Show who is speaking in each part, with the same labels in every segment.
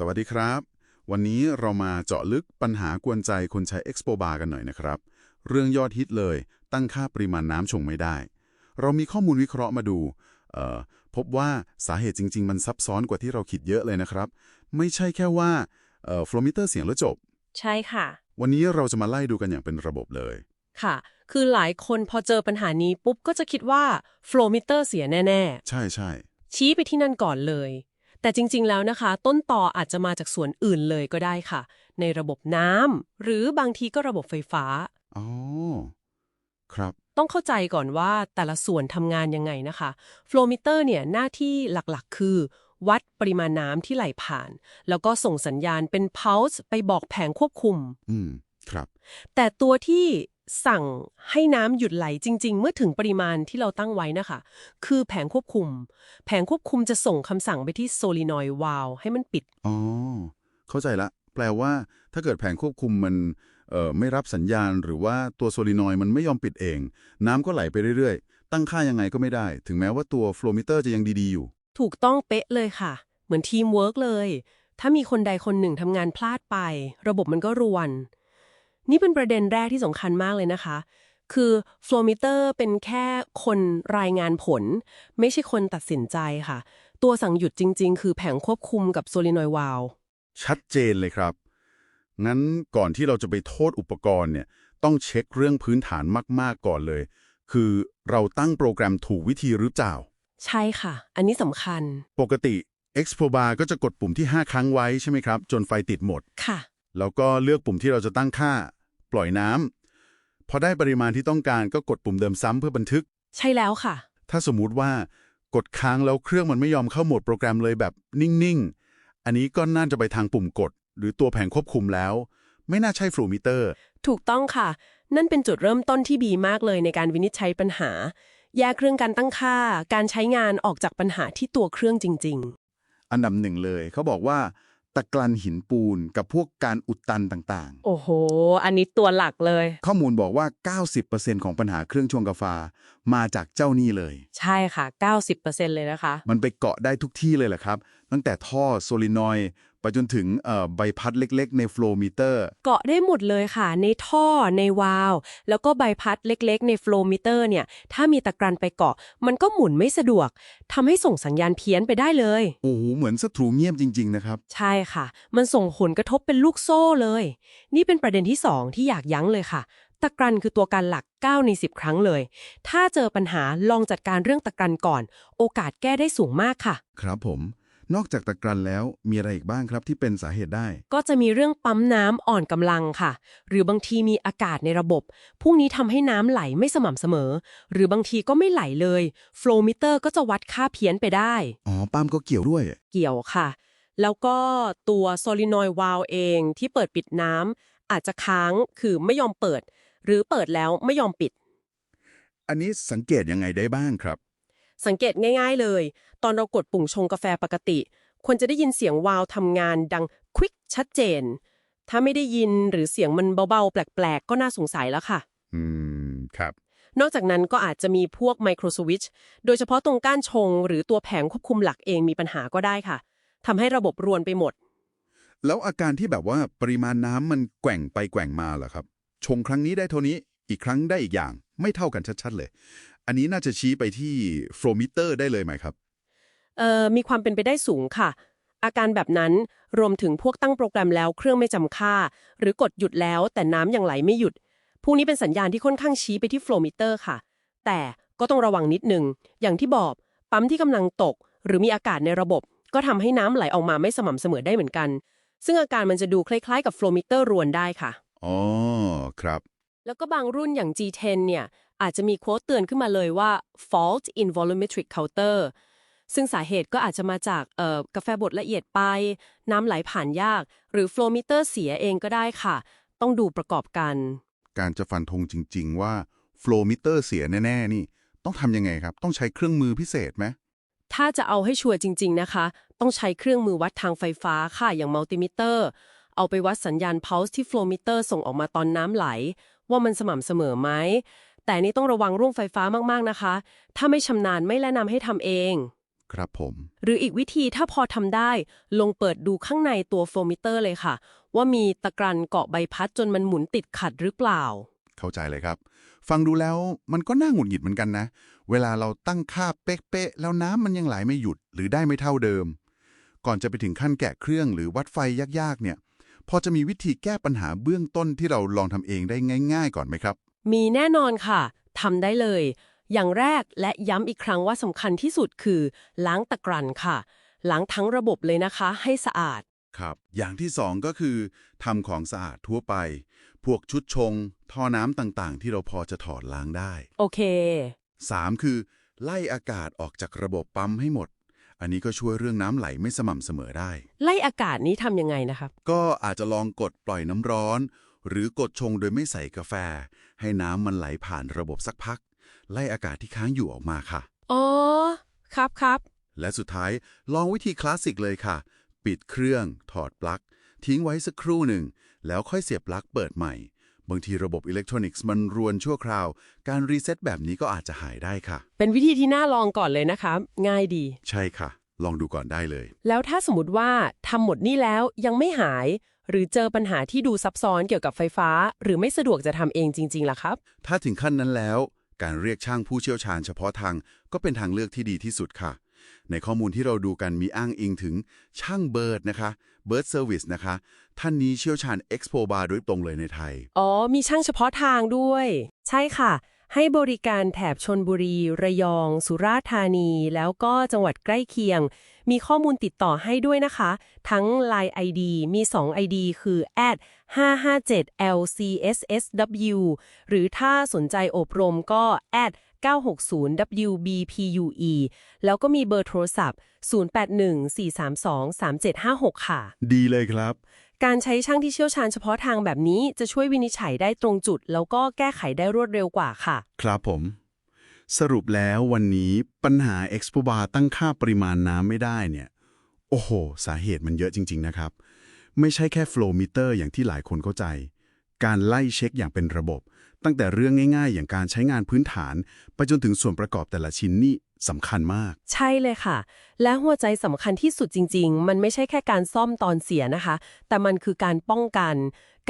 Speaker 1: สวัสดีครับ วันนี้เรามาเจาะลึกปัญหากวนใจคนใช้ Expo Bar กันหน่อยนะครับ เรื่องยอดฮิตเลย ตั้งค่าปริมาณน้ำชงไม่ได้ เรามีข้อมูลวิเคราะห์มาดูเอ่อพบว่าสาเหตุจริง ๆ มันซับซ้อนกว่าที่เราคิดเยอะเลยนะครับ ไม่ใช่แค่ว่าเอ่อฟลูมิเตอร์เสียงแล้วจบ
Speaker 2: ใช่ค่ะ
Speaker 1: วันนี้เราจะมาไล่ดูกันอย่างเป็นระบบเลย
Speaker 2: ค่ะ คือหลายคนพอเจอปัญหานี้ปุ๊บก็จะคิดว่าโฟล w มิเตอร์เสียแน่
Speaker 1: ใช่ใช่
Speaker 2: ๆชี้ไปที่นั่นก่อนเลย แต่จริงๆแล้วนะคะ ต้นต่ออาจจะมาจากส่วนอื่นเลยก็ได้ค่ะ ในระบบน้ำหรือบางทีก็ระบบไฟฟ้า
Speaker 1: อ๋อ ครับ
Speaker 2: ต้องเข้าใจก่อนว่าแต่ละส่วนทำงานยังไงนะคะโฟล w มิเตอร์เนี่ยหน้าที่หลักๆ คือ วัดปริมาณน้ำที่ไหลผ่าน แล้วก็ส่งสัญญาณเป็น pulse ไปบอกแผงควบคุม
Speaker 1: อืม ครับ
Speaker 2: แต่ตัวที่ สั่งให้น้ำหยุดไหลจริง ๆ เมื่อถึงปริมาณที่เราตั้งไว้นะคะ คือแผงควบคุม แผงควบคุมจะส่งคำสั่งไปที่โซลินอยด์วาลให้มันปิด
Speaker 1: อ๋อ เข้าใจละ แปลว่า ถ้าเกิดแผงควบคุมมันเอ่อไม่รับสัญญาณหรือว่าตัวโซลินอยด์มันไม่ยอมปิดเอง น้ำก็ไหลไปเรื่อยๆ ตั้งค่ายังไงก็ไม่ได้ ถึงแม้ว่าตัวโฟลมิเตอร์จะยังดีๆอยู่
Speaker 2: ถูกต้องเป๊ะเลยค่ะ เหมือนทีมเวิร์กเลย ถ้ามีคนใดคนหนึ่งทำงานพลาดไป ระบบมันก็รวน นี่เป็นประเด็นแรกที่สำคัญมากเลยนะคะ คือโฟล w มิเตอร์เป็นแค่คนรายงานผล ไม่ใช่คนตัดสินใจค่ะ ตัวสั่งหยุดจริง ๆ คือแผงควบคุมกับโซลินอยด์วาล
Speaker 1: ชัดเจนเลยครับ งั้นก่อนที่เราจะไปโทษอุปกรณ์เนี่ยต้องเช็คเรื่องพื้นฐานมาก ๆ ก่อนเลย คือเราตั้งโปรแกรมถูกวิธีหรือเปล่า
Speaker 2: ใช่ค่ะ อันนี้สำคัญ
Speaker 1: ปกติ Expo Bar ก็จะกดปุ่มที่ 5 ครั้งไว้ใช่ไหมครับ จนไฟติดหมด
Speaker 2: ค่ะ
Speaker 1: แล้วก็เลือกปุ่มที่เราจะตั้งค่าป ล่อยน้ำพอได้ปริมาณที่ต้องการก็กดปุ่มเดิมซ้ำเพื่อบันทึก
Speaker 2: ใช่แล้วค่ะ
Speaker 1: ถ้าสมมุติว่ากดค้างแล้วเครื่องมันไม่ยอมเข้าโหมดโปรแกรมเลยแบบนิ่งๆ อันนี้ก็น่าจะไปทางปุ่มกด หรือตัวแผงควบคุมแล้ว ไม่น่าใช่ฟลูมิเตอร์
Speaker 2: ถูกต้องค่ะ นั่นเป็นจุดเริ่มต้นที่ดีมากเลยในการวินิจฉัยปัญหา แยกเรื่องการตั้งค่า การใช้งานออกจากปัญหาที่ตัวเครื่องจริง
Speaker 3: อันดับหนึ่งเลยเขาบอกว่า ตะกรันหินปูนกับพวกการอุดตันต่าง
Speaker 2: ๆโอ้โห อันนี้ตัวหลักเลย
Speaker 3: ๆ ข้อมูลบอกว่า 90%ของปัญหาเครื่องชงกาแฟมาจากเจ้านี่เลย
Speaker 2: ใช่ค่ะ 90%เลยนะคะ
Speaker 3: มันไปเกาะได้ทุกที่เลยแหละครับ ตั้งแต่ท่อโซลินอยด์ไป จนถึงเอ่อใบพัดเล็กๆ ในโฟลมิเตอร์
Speaker 2: เกาะได้หมดเลยค่ะ ในท่อในวาล์วแล้วก็ใบพัดเล็กๆ ในโฟลว์มิเตอร์เนี่ย ถ้ามีตะกรันไปเกาะ มันก็หมุนไม่สะดวกทำให้ส่งสัญญาณเพี้ยนไปได้เลย
Speaker 3: โอ้โห เหมือนศัตรูเงียบจริง ๆ นะครับ
Speaker 2: ใช่ค่ะ มันส่งผลกระทบเป็นลูกโซ่เลย นี่เป็นประเด็นที่ 2 ที่อยากยั้งเลยค่ะตะกรันคือตัวการหลัก 9 ใน 10 ครั้งเลย ถ้าเจอปัญหาลองจัดการเรื่องตะกรันก่อน โอกาสแก้ได้สูงมากค่ะ
Speaker 3: ครับผม นอกจากตะกรันแล้วมีอะไรอีกบ้างครับที่เป็นสาเหตุได้
Speaker 2: ก็จะมีเรื่องปั๊มน้ำอ่อนกำลังค่ะ หรือบางทีมีอากาศในระบบ พวกนี้ทำให้น้ำไหลไม่สม่ำเสมอ หรือบางทีก็ไม่ไหลเลยโฟล w มิเตอร์ก็จะวัดค่าเพี้ยนไปได้
Speaker 3: อ๋อปั๊มก็เกี่ยวด้วย
Speaker 2: เกี่ยวค่ะ แล้วก็ตัวโซลินอยด์วาลเองที่เปิดปิดน้ำอาจจะค้างคือไม่ยอมเปิด หรือเปิดแล้วไม่ยอมปิด
Speaker 3: อันนี้สังเกตยังไงได้บ้างครับ
Speaker 2: สังเกตง่ายๆเลย ตอนเรากดปุ่มชงกาแฟปกติ ควรจะได้ยินเสียงวาล์วทำงานดังควิกชัดเจน ถ้าไม่ได้ยินหรือเสียงมันเบาๆ แปลกๆ ก็น่าสงสัยแล้วค่ะ
Speaker 1: อืม ครับ
Speaker 2: นอกจากนั้นก็อาจจะมีพวกไมโครสวิตช์โดยเฉพาะตรงก้านชง หรือตัวแผงควบคุมหลักเองมีปัญหาก็ได้ค่ะทำให้ระบบรวนไปหมด
Speaker 3: แล้วอาการที่แบบว่าปริมาณน้ำมันแกว่งไปแกว่งมาเหรอครับ ชงครั้งนี้ได้เท่านี้ อีกครั้งได้อีกอย่าง ไม่เท่ากันชัดๆเลย อันนี้น่าจะชี้ไปที่โฟลมิเตอร์ได้เลยไหมครับ
Speaker 2: เอ่อมีความเป็นไปได้สูงค่ะ อาการแบบนั้นรวมถึงพวกตั้งโปรแกรมแล้วเครื่องไม่จำค่า หรือกดหยุดแล้วแต่น้ำยังไหลไม่หยุด พวกนี้เป็นสัญญาณที่ค่อนข้างชี้ไปที่โฟลมิเตอร์ค่ะ แต่ก็ต้องระวังนิดนึง อย่างที่บอก ปั๊มที่กำลังตก หรือมีอากาศในระบบ ก็ทำให้น้ำไหลออกมาไม่สม่ำเสมอได้เหมือนกัน ซึ่งอาการมันจะดูคล้ายๆ กับโฟลมิเตอร์รวนได้ค่ะ
Speaker 3: อ๋อ ครับ
Speaker 2: แล้วก็บางรุ่นอย่าง G10 เนี่ย อาจจะมีโค้ดเตือนขึ้นมาเลยว่า fault in volumetric counter ซึ่งสาเหตุก็อาจจะมาจากเอ่อกาแฟบดละเอียดไป น้ำไหลผ่านยาก หรือ flow meter เสียเองก็ได้ค่ะ ต้องดูประกอบกัน
Speaker 3: การจะฟันธงจริง ๆ ว่าโฟลมิเตอร์เสียแน่ ๆ นี่ ต้องทำยังไงครับ ต้องใช้เครื่องมือพิเศษไหม
Speaker 2: ถ้าจะเอาให้ชัวร์จริง ๆ นะคะ ต้องใช้เครื่องมือวัดทางไฟฟ้าค่ะอย่างมัลติมิเตอร์ เอาไปวัดสัญญาณ pulse ที่ flow meter ส่งออกมาตอนน้ำไหล ว่ามันสม่ำเสมอไหม แต่นี่ต้องระวังร่วงไฟฟ้ามากๆนะคะ ถ้าไม่ชำนาญไม่แนะนำให้ทำเอง
Speaker 1: ครับผม
Speaker 2: หรืออีกวิธีถ้าพอทำได้ ลงเปิดดูข้างในตัวโฟมิเตอร์เลยค่ะ ว่ามีตะกรันเกาะใบพัดจนมันหมุนติดขัดหรือเปล่า
Speaker 1: เข้าใจเลยครับ ฟังดูแล้วมันก็น่าหงุดหงิดเหมือนกันนะ เวลาเราตั้งค่าเป๊ะๆแล้วน้ำมันยังไหลไม่หยุดหรือได้ไม่เท่าเดิม ก่อนจะไปถึงขั้นแกะเครื่องหรือวัดไฟยากๆเนี่ย พอจะมีวิธีแก้ปัญหาเบื้องต้นที่เราลองทำเองได้ง่าย ๆ ก่อนไหมครับ
Speaker 2: มีแน่นอนค่ะทำได้เลย อย่างแรกและย้ำอีกครั้งว่าสำคัญที่สุดคือ ล้างตะกรันค่ะ ล้างทั้งระบบเลยนะคะ ให้สะอาด
Speaker 1: ครับ อย่างที่สองก็คือทำของสะอาดทั่วไป พวกชุดชง ท่อน้ำต่างๆ ที่เราพอจะถอดล้างได้
Speaker 2: โอเค
Speaker 1: 3. คือ ไล่อากาศออกจากระบบปั๊มให้หมด อันนี้ก็ช่วยเรื่องน้ำไหลไม่สม่ำเสมอได้
Speaker 2: ไล่อากาศนี้ทำยังไงนะครับ
Speaker 1: ก็อาจจะลองกดปล่อยน้ำร้อน หรือกดชงโดยไม่ใส่กาแฟ ให้น้ำมันไหลผ่านระบบสักพัก ไล่อากาศที่ค้างอยู่ออกมาค่ะ
Speaker 2: อ๋อ ครับครับ
Speaker 1: และสุดท้ายลองวิธีคลาสสิกเลยค่ะ ปิดเครื่อง ถอดปลั๊ก ทิ้งไว้สักครู่หนึ่ง แล้วค่อยเสียบปลั๊กเปิดใหม่ บางทีระบบอิเล็กทรอนิกส์มันรวนชั่วคราว การรีเซ็ตแบบนี้ก็อาจจะหายได้ค่ะ
Speaker 2: เป็นวิธีที่น่าลองก่อนเลยนะคะง่ายดี
Speaker 1: ใช่ค่ะ ลองดูก่อนได้เลย
Speaker 2: แล้วถ้าสมมติว่าทำหมดนี่แล้วยังไม่หาย หรือเจอปัญหาที่ดูซับซ้อนเกี่ยวกับไฟฟ้า หรือไม่สะดวกจะทำเองจริงๆล่ะครับ
Speaker 1: ถ้าถึงขั้นนั้นแล้ว การเรียกช่างผู้เชี่ยวชาญเฉพาะทางก็เป็นทางเลือกที่ดีที่สุดค่ะ ในข้อมูลที่เราดูกันมีอ้างอิงถึงช่างเบิร์ดนะคะเบิร์ดเซอร์วิสนะคะ ท่านนี้เชี่ยวชาญ Expo Bar โดยตรงเลยในไทย
Speaker 2: อ๋อ มีช่างเฉพาะทางด้วย ใช่ค่ะ ให้บริการแถบชนบุรี ระยอง สุราษฎร์ธานี แล้วก็จังหวัดใกล้เคียง มีข้อมูลติดต่อให้ด้วยนะคะ ทั้ง Line ID มี 2 ID คือ 557LCSSW หรือถ้าสนใจอบรมก็ 960WBPUE แล้วก็มีเบอร์โทรศัพท์ 0814323756 ค่ะ
Speaker 1: ดีเลยครับ
Speaker 2: การใช้ช่างที่เชี่ยวชาญเฉพาะทางแบบนี้จะช่วยวินิจฉัยได้ตรงจุด แล้วก็แก้ไขได้รวดเร็วกว่าค่ะ
Speaker 1: ครับผม สรุปแล้ววันนี้ปัญหา Expo Bar ตั้งค่าปริมาณน้ำไม่ได้เนี่ย โอ้โห สาเหตุมันเยอะจริง ๆ นะครับ ไม่ใช่แค่ flow meter อย่างที่หลายคนเข้าใจ การไล่เช็คอย่างเป็นระบบ ตั้งแต่เรื่องง่าย ๆ อย่างการใช้งานพื้นฐาน ไปจนถึงส่วนประกอบแต่ละชิ้นนี่สำคัญมาก
Speaker 2: ใช่เลยค่ะ และหัวใจสำคัญที่สุดจริง ๆ มันไม่ใช่แค่การซ่อมตอนเสียนะคะ แต่มันคือการป้องกัน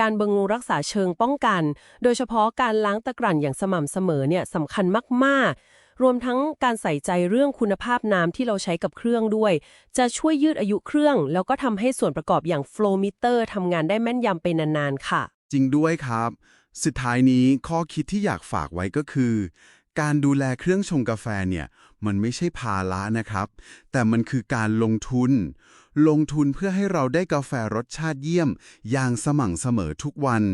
Speaker 2: การบำรุงรักษาเชิงป้องกัน โดยเฉพาะการล้างตะกรั่นอย่างสม่ำเสมอเนี่ยสำคัญมากๆ รวมทั้งการใส่ใจเรื่องคุณภาพน้ำที่เราใช้กับเครื่องด้วย จะช่วยยืดอายุเครื่อง แล้วก็ทำให้ส่วนประกอบอย่าง flow meter ทำงานได้แม่นยำไปนานๆค่ะ
Speaker 1: จริงด้วยครับ สุดท้ายนี้ข้อคิดที่อยากฝากไว้ก็คือ การดูแลเครื่องชงกาแฟเนี่ยมันไม่ใช่ภาระนะครับ แต่มันคือการลงทุน ลงทุนเพื่อให้เราได้กาแฟรสชาติเยี่ยม อย่างสม่ำเสมอทุกวัน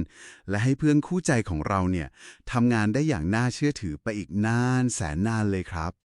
Speaker 1: และให้เพื่อนคู่ใจของเราเนี่ยทำงานได้อย่างน่าเชื่อถือไปอีกนานแสนนานเลยครับ